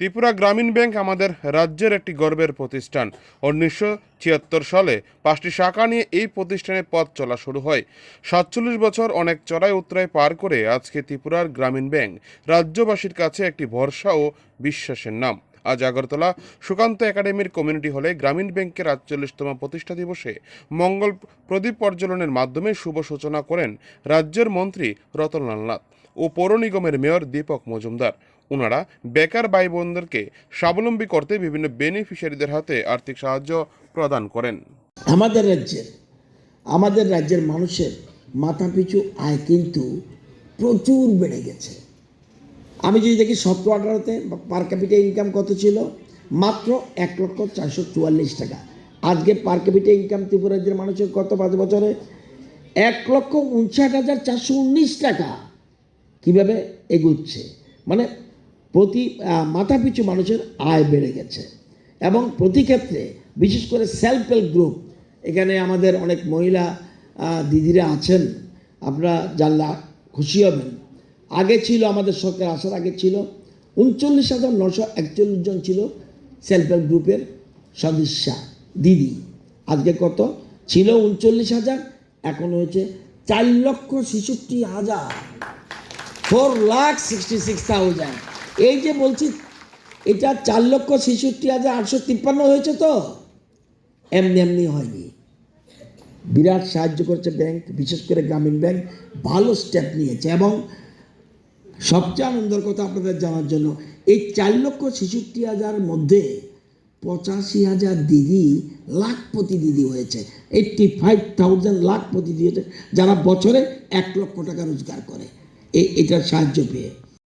ত্রিপুরা গ্রামীণ ব্যাংক আমাদের রাজ্যের একটি গর্বের প্রতিষ্ঠান। উনিশশো ছিয়াত্তর সালে পাঁচটি শাখা নিয়ে এই প্রতিষ্ঠানের পথ চলা শুরু হয়। সাতচল্লিশ বছর অনেক চড়াই উত্তরায় পার করে আজকে ত্রিপুরার গ্রামীণ ব্যাংক রাজ্যবাসীর কাছে একটি ভরসা ও বিশ্বাসের নাম। আজ আগরতলা সুকান্ত একাডেমির কমিউনিটি হলে গ্রামীণ ব্যাংকের আটচল্লিশতম প্রতিষ্ঠা দিবসে মঙ্গল প্রদীপ পর্যলনের মাধ্যমে শুভ সূচনা করেন রাজ্যের মন্ত্রী রতনলাল নাথ ও পৌর নিগমের মেয়র দীপক মজুমদার। ওনারা বেকার ভাই বোনদেরকে স্বাবলম্বী করতে বিভিন্ন বেনিফিশিয়ারিদের হাতে আর্থিক সাহায্য প্রদান করেন। আমাদের রাজ্যের আমাদের রাজ্যের মানুষের মাথাপিছু আয় কিন্তু প্রচুর বেড়ে গেছে। আমি যদি দেখি সতেরো আঠারোতে পার ক্যাপিটা ইনকাম কত ছিল? মাত্র এক লক্ষ চারশো চুয়াল্লিশ টাকা। আজকে পার ক্যাপিটা ইনকাম ত্রিপুরা রাজ্যের মানুষের কত পাঁচ বছরে? এক লক্ষ উনষাট হাজার চারশো উনিশ টাকা। কীভাবে এগুচ্ছে? মানে প্রতি মাথাপিছু মানুষের আয় বেড়ে গেছে। এবং প্রতি ক্ষেত্রে, বিশেষ করে সেলফ হেল্প গ্রুপ এখানে আমাদের অনেক মহিলা দিদিরা আছেন, আপনারা জানলা খুশি হবেন। আগে ছিল আমাদের সরকার, আসার আগে ছিল উনচল্লিশ হাজার নশো একচল্লিশ জন ছিল সেলফ হেল্প গ্রুপের সদস্যা, দিদি। আজকে কত? ছিল উনচল্লিশ হাজার, এখন হয়েছে চার লক্ষ ছেষট্টি হাজার। Four lakh sixty six thousand এই যে বলছি, এটা চার লক্ষ ছেষট্টি হাজার আটশো তিপ্পান্ন হয়েছে তো? এমনি এমনি হয়নি। বিরাট সাহায্য করছে ব্যাংক, বিশেষ করে গ্রামীণ ব্যাংক, ভালো স্টেপ নিয়েছে এবং সবচেয়ে আনন্দের কথা আপনাদের জানার জন্য, এই চার লক্ষ ছেষট্টি হাজার মধ্যে পঁচাশি হাজার দিদি, লাখপতি দিদি হয়েছে। এইট্টি ফাইভ থাউজেন্ড লাখপতি দিদি হয়েছে যারা বছরে এক লক্ষ টাকা রোজগার করে। এই এটার সাহায্য পেয়ে।